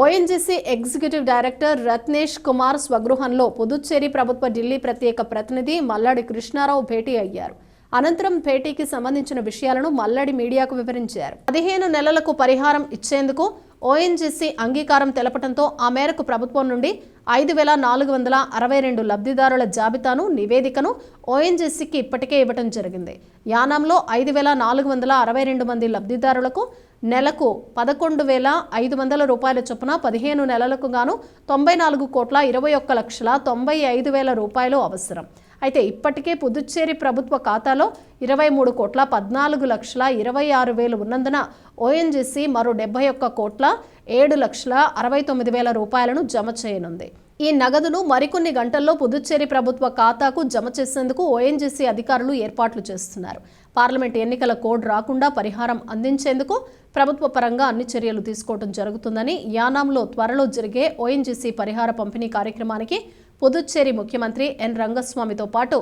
ONGC executive director Ratnesh Kumar స్వగృహంలో Puducherry ప్రభుత్వ ఢిల్లీ ప్రత్యేక ప్రతినిధి మల్లాడి కృష్ణారావు భేటీ అయ్యారు. అనంతరం భేటీకి సంబంధించిన విషయాలను మల్లడి మీడియాకు వివరించారు. పదిహేను నెలలకు పరిహారం ఇచ్చేందుకు ఓఎన్జీసీ అంగీకారం తెలపడంతో ఆ మేరకు ప్రభుత్వం నుండి ఐదు వేల నాలుగు వందల అరవై రెండు లబ్ధిదారుల జాబితాను నివేదికను ఓఎన్జీసీకి ఇప్పటికే ఇవ్వటం జరిగింది. యానాంలో ఐదు వేల నాలుగు వందల అరవై రెండు మంది లబ్ధిదారులకు నెలకు పదకొండు వేల ఐదు వందల రూపాయల చొప్పున పదిహేను నెలలకు గాను తొంభై నాలుగు కోట్ల ఇరవై ఒక్క లక్షల తొంభై ఐదు వేల రూపాయలు అవసరం. అయితే ఇప్పటికే పుదుచ్చేరి ప్రభుత్వ ఖాతాలో ఇరవై మూడు కోట్ల పద్నాలుగు లక్షల ఇరవై ఆరు వేలు ఉన్నందున ఓఎన్జీసీ మరో డెబ్బై ఒక్క కోట్ల ఏడు లక్షల అరవై తొమ్మిది వేల రూపాయలను జమ చేయనుంది. ఈ నగదును మరికొన్ని గంటల్లో పుదుచ్చేరి ప్రభుత్వ ఖాతాకు జమ చేసేందుకు ఓఎన్జీసీ అధికారులు ఏర్పాట్లు చేస్తున్నారు. పార్లమెంట్ ఎన్నికల కోడ్ రాకుండా పరిహారం అందించేందుకు ప్రభుత్వ పరంగా అన్ని చర్యలు తీసుకోవడం జరుగుతుందని యానాంలో త్వరలో జరిగే ఓఎన్జీసీ పరిహార పంపిణీ కార్యక్రమానికి పుదుచ్చేరి ముఖ్యమంత్రి ఎన్ రంగస్వామితో పాటు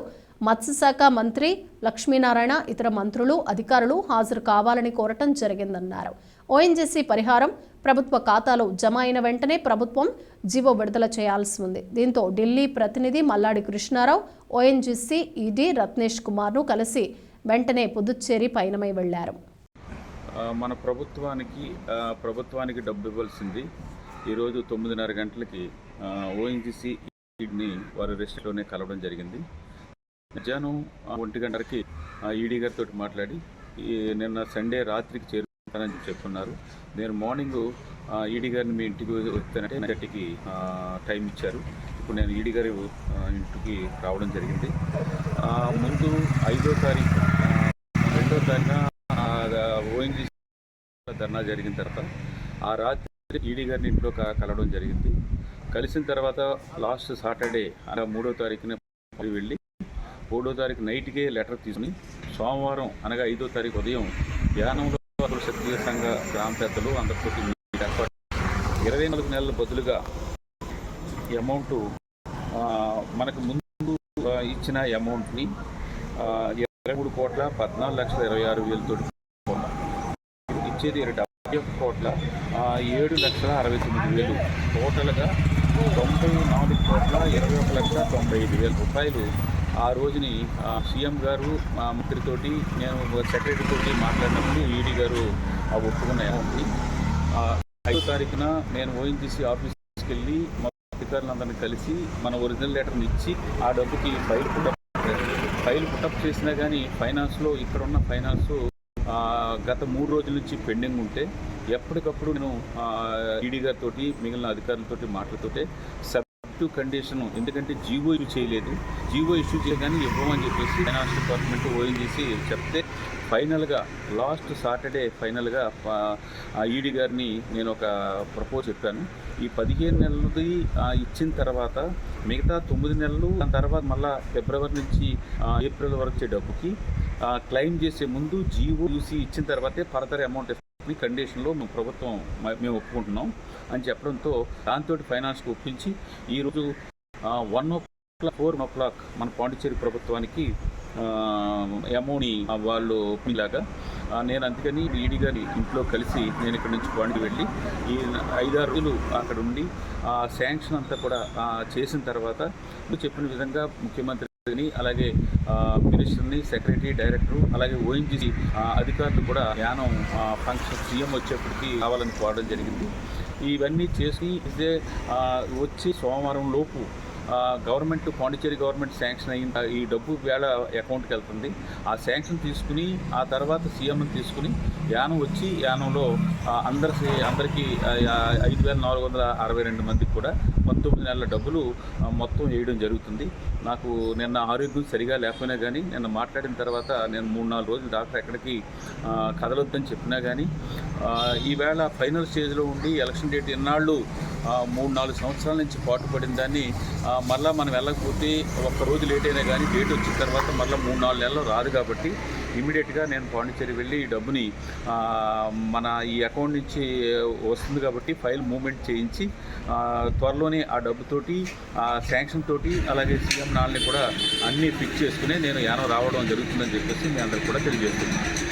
మత్స్యశాఖ మంత్రి లక్ష్మీనారాయణ ఇతర మంత్రులు అధికారులు హాజరు కావాలని కోరటం జరిగిందన్నారు. ఓఎన్జీసీ పరిహారం ప్రభుత్వ ఖాతాలో జమ అయిన వెంటనే ప్రభుత్వం జీవో విడుదల చేయాల్సి ఉంది. దీంతో ఢిల్లీ ప్రతినిధి మల్లాడి కృష్ణారావు ఓఎన్జీసీ ఈడీ రత్నేష్ కుమార్ను కలిసి వెంటనే పుదుచ్చేరి పయనమై వెళ్ళారు. మన ప్రభుత్వానికి ప్రభుత్వానికి డబ్బు ఇవ్వాల్సింది ఈరోజు తొమ్మిదిన్నర గంటలకి ఓఎన్జీసీ ఈడీని వారి రెస్ట్లోనే కలవడం జరిగింది. మధ్యాహ్నం ఆ, ఒంటి గంటకి ఈడీ గారితో మాట్లాడి నిన్న సండే రాత్రికి అని చెప్పున్నారు. నేను మార్నింగ్ ఈడీ గారిని మీ ఇంటికి వస్తానంటే నైట్కి టైం ఇచ్చారు. ఇప్పుడు నేను ఈడీ గారి ఇంటికి రావడం జరిగింది. ముందు ఐదో తారీఖు రెండో తారీఖున ఓఎన్జీ ధర్నా జరిగిన తర్వాత ఆ రాత్రి ఈడీ గారిని ఇంట్లో కలవడం జరిగింది. కలిసిన తర్వాత లాస్ట్ సాటర్డే అనగా మూడో తారీఖున వెళ్ళి మూడో తారీఖు నైట్కే లెటర్ తీసుకుని సోమవారం అనగా ఐదో తారీఖు ఉదయం యానంలో క్షత్రియ సంఘ గ్రామ పెద్దలు అందరితో ఇరవై నాలుగు నెలల బదులుగా ఈ అమౌంట్ మనకు ముందు ఇచ్చిన అమౌంట్ని ఇరవై మూడు కోట్ల పద్నాలుగు లక్షల ఇరవై ఆరు వేలతో ఇచ్చేది డెబ్బై ఒక్క కోట్ల ఏడు లక్షల అరవై తొమ్మిది వేలు. టోటల్గా తొంభై నాలుగు కోట్ల ఇరవై ఒక లక్ష తొంభై ఐదు వేల రూపాయలు ఆ రోజుని సీఎం గారు మా మంత్రితోటి నేను సెక్రటరీ తోటి మాట్లాడినప్పుడు ఈడీ గారు ఆ ఒప్పుకున్న అమౌంట్ని ఐదు ఐదో తారీఖున నేను ఓఎన్జీసీ ఆఫీస్కి వెళ్ళి మా అధికారులందరినీ కలిసి మన ఒరిజినల్ లెటర్ని ఇచ్చి ఆ డబ్బుకి ఫైల్ పుట్టప్ ఫైల్ పుట్టప్ చేసినా కానీ ఫైనాన్స్లో ఇక్కడ ఉన్న ఫైనాన్స్ గత మూడు రోజుల నుంచి పెండింగ్ ఉంటే ఎప్పటికప్పుడు నేను ఈడీ గారితో మిగిలిన అధికారులతోటి మాటలతోటే సబ్జెక్టు కండిషన్. ఎందుకంటే జీవో ఇష్యూ చేయలేదు. జీవో ఇష్యూ చేయగానే ఇవ్వమని చెప్పేసి ఫైనాన్స్ డిపార్ట్మెంట్ ఓఎన్జీసీ చెప్తే ఫైనల్గా లాస్ట్ సాటర్డే ఫైనల్గా ఈడీ గారిని నేను ఒక ప్రపోజ్ చెప్పాను. ఈ పదిహేను నెలలది ఇచ్చిన తర్వాత మిగతా తొమ్మిది నెలలు దాని తర్వాత మళ్ళా ఫిబ్రవరి నుంచి ఏప్రిల్ వరకు వచ్చే డబ్బుకి క్లెయిమ్ చేసే ముందు జీవో యూసీ ఇచ్చిన తర్వాతే ఫర్దర్ అమౌంట్ ఇస్తుంది కండిషన్లో మేము ప్రభుత్వం మేము ఒప్పుకుంటున్నాం అని చెప్పడంతో దాంతో ఫైనాన్స్కి ఒప్పించి ఈరోజు one o'clock four o'clock మన పాండిచ్చేరి ప్రభుత్వానికి అమౌని వాళ్ళు ఒప్పిలాగా నేను అందుకని ఈడీ గారి ఇంట్లో కలిసి నేను ఇక్కడ నుంచి పాండి వెళ్ళి ఈ ఐదారు రోజులు అక్కడ ఉండి ఆ శాంక్షన్ అంతా కూడా చేసిన తర్వాత చెప్పిన విధంగా ముఖ్యమంత్రి ముఖ్యమంత్రిని అలాగే మినిస్టర్ని సెక్రటరీ డైరెక్టర్ అలాగే ఓఎన్జీసీ అధికారులు కూడా యానం ఫంక్షన్ సీఎం వచ్చేప్పటికి కావాలని కోరడం జరిగింది. ఇవన్నీ చేసి ఇదే వచ్చి సోమవారం లోపు గవర్నమెంట్ పాండిచ్చేరి గవర్నమెంట్ శాంక్షన్ అయిన ఈ డబ్బు వేళ అకౌంట్కి వెళ్తుంది. ఆ శాంక్షన్ తీసుకుని ఆ తర్వాత సీఎంని తీసుకుని యానం వచ్చి యానంలో అందరి అందరికీ ఐదు వేల నాలుగు వందల అరవై రెండు మందికి కూడా పంతొమ్మిది నెలల డబ్బులు మొత్తం వేయడం జరుగుతుంది. నాకు నిన్న ఆరోగ్యం సరిగా లేకపోయినా కానీ నిన్న మాట్లాడిన తర్వాత నేను మూడు నాలుగు రోజులు డాక్టర్ ఎక్కడికి కదలొద్దని చెప్పినా కానీ ఈవేళ ఫైనల్ స్టేజ్లో ఉండి ఎలక్షన్ డేట్ ఎన్నాళ్ళు మూడు నాలుగు సంవత్సరాల నుంచి పాటుపడిన దాన్ని మళ్ళీ మనం వెళ్ళకపోతే ఒక్క రోజు లేట్ అయినా కానీ డేట్ వచ్చిన తర్వాత మళ్ళీ మూడు నాలుగు నెలలు రాదు కాబట్టి ఇమీడియట్గా నేను పాండిచ్చేరి వెళ్ళి ఈ డబ్బుని మన ఈ అకౌంట్ నుంచి వస్తుంది కాబట్టి ఫైల్ మూమెంట్ చేయించి త్వరలోనే ఆ డబ్బుతోటి ఆ శాంక్షన్ తోటి అలాగే సీఎం నాళ్ళని కూడా అన్నీ ఫిక్స్ చేసుకుని నేను యానం రావడం జరుగుతుందని చెప్పేసి మీ అందరికి కూడా తెలియజేస్తున్నాను.